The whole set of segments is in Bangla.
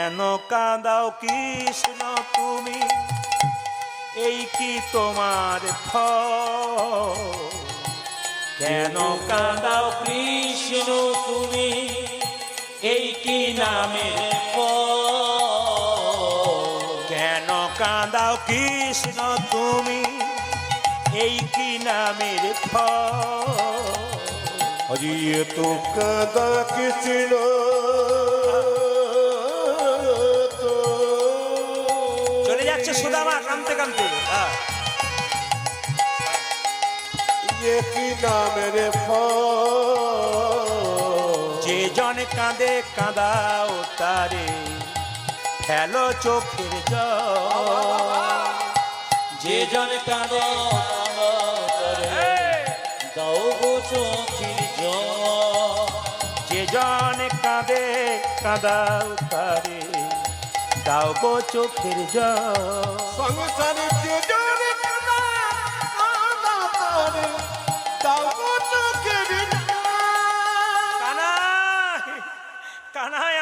কেন কাঁদাও কৃষ্ণ তুমি? এই কি তোমার ফল? কেন কাঁদাও কৃষ্ণ তুমি? এই কি নামে কেন কাঁদাও কৃষ্ণ তুমি? এই কি নামের ফল? হরিয়ে তো কাদা কৃষ্ণ যাচ্ছে সুদামা কানতে কানতে। হ্যাঁ। ইয়ে যে জন কাঁদে কাঁদাও তারে। ফেলো চোখের যে জন কাঁদো দাও চোখের যে জন কাঁদে কাঁদাও তারে। দাও গো চোখের জল। সংসারে জল।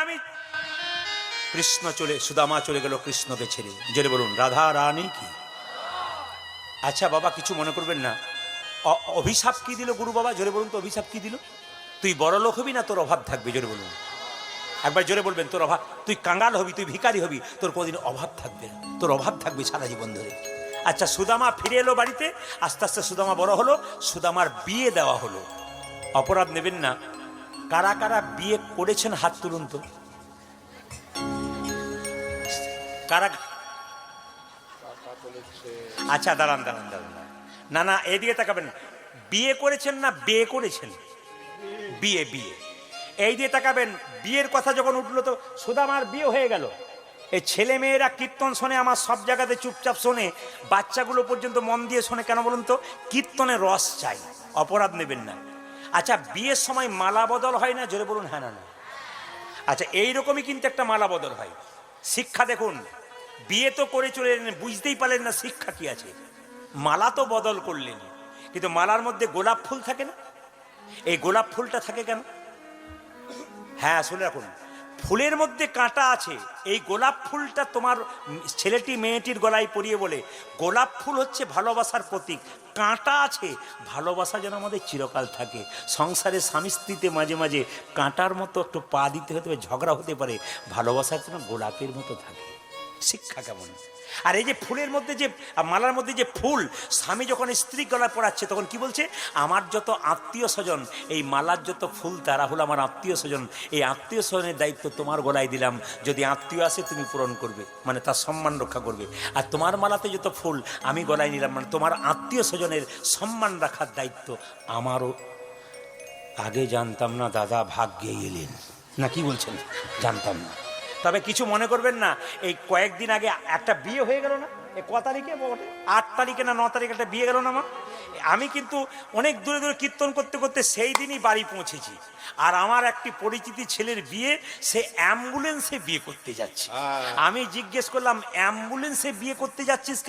আমি কৃষ্ণ চলে সুদামা চলে গেল কৃষ্ণকে ছেড়ে জেরে বলুন রাধা রানী কি? আচ্ছা বাবা কিছু মনে করবেন না। অ- অভিশাপ কি দিল গুরু বাবা? জোরে বলুন তো অভিশাপ কি দিল? তুই বড় লোক হবি না তোর অভাব থাকবে? জোরে বলুন। একবার জোরে বলবেন, তোর অভাব, তুই কাঙ্গাল হবি, তুই ভিখারি হবি, তোর কোনোদিন অভাব থাকবে না, তোর অভাব থাকবে সারা জীবন ধরে। আচ্ছা সুদামা ফিরে এলো বাড়িতে, আস্তে আস্তে সুদামা বড় হলো, সুদামার বিয়ে দেওয়া হলো। অপরাধ নেবেন না, কারা কারা বিয়ে করেছেন হাত তুলুন তো। কারা আচ্ছা দাঁড়ান দাঁড়ান দাঁড়ান। না না, এদিকে তাকাবেন। বিয়ে করেছেন না, বিয়ে করেছেন? বিয়ে বিয়ে। এই দিয়ে তাকাবেন, বিয়ের কথা যখন উঠল তো সুদামার বিয়ে হয়ে গেল। এই ছেলে মেয়েরা কীর্তন শোনে, আমার সব জায়গাতে চুপচাপ শোনে, বাচ্চাগুলো পর্যন্ত মন দিয়ে শোনে কেন বলুন তো? কীর্তনে রস চাই, অপরাধ নেবেন না। আচ্ছা বিয়ের সময় মালা বদল হয় না? জোরে বলুন হ্যাঁ না না। আচ্ছা এইরকমই কিন্তু একটা মালা বদল হয়। শিক্ষা দেখুন, বিয়ে তো করে চলে বুঝতেই পারলেন না শিক্ষা কি আছে। মালা তো বদল করলেন, কিন্তু মালার মধ্যে গোলাপ ফুল থাকে না? এই গোলাপ ফুলটা থাকে কেন? হ্যাঁ শুনে রাখুন। ফুলের মধ্যে কাঁটা আছে, এই গোলাপ ফুলটা তোমার ছেলেটি মেয়েটির গলায় পরিয়ে বলে, গোলাপ ফুল হচ্ছে ভালোবাসার প্রতীক, কাঁটা আছে, ভালোবাসা যেন আমাদের চিরকাল থাকে। সংসারে স্বামী স্ত্রীতে মাঝে মাঝে কাঁটার মতো একটু পা দিতে হতে পারে, ঝগড়া হতে পারে ভালোবাসার যেন গোলাপের মতো থাকে। শিক্ষা কেমন? আর এই যে ফুলের মধ্যে যে মালার মধ্যে যে ফুল, স্বামী যখন স্ত্রী গলায় পড়াচ্ছে, তখন কি বলছে? আমার যত আত্মীয় স্বজন, এই মালার যত ফুল, তারা হলো আমার আত্মীয় স্বজন। এই আত্মীয় স্বজনের দায়িত্ব তোমার গলায় দিলাম। যদি আত্মীয় আসে, তুমি পূরণ করবে। মানে তার সম্মান রক্ষা করবে। আর তোমার মালাতে যত ফুল, আমি গলায় নিলাম। মানে তোমার আত্মীয় স্বজনের সম্মান রাখার দায়িত্ব আমারও। আগে জানতাম না, দাদা ভাগ্যে এলেন। না, কি বলছেন? জানতাম না। তবে কিছু মনে করবেন না এই কয়েকদিন আগে একটা বিয়ে হয়ে গেল না? এই ক তারিখে আট তারিখে না ন তারিখে একটা বিয়ে গেল না আমার আমি কিন্তু অনেক দূরে দূরে কীর্তন করতে করতে সেই দিনই বাড়ি পৌঁছেছি। আর আমার একটি পরিচিতি ছেলের বিয়ে সে অ্যাম্বুলেন্সে বিয়ে করতে যাচ্ছে। আমি জিজ্ঞেস করলাম অ্যাম্বুলেন্সে বিয়ে করতে যাচ্ছিস কেন?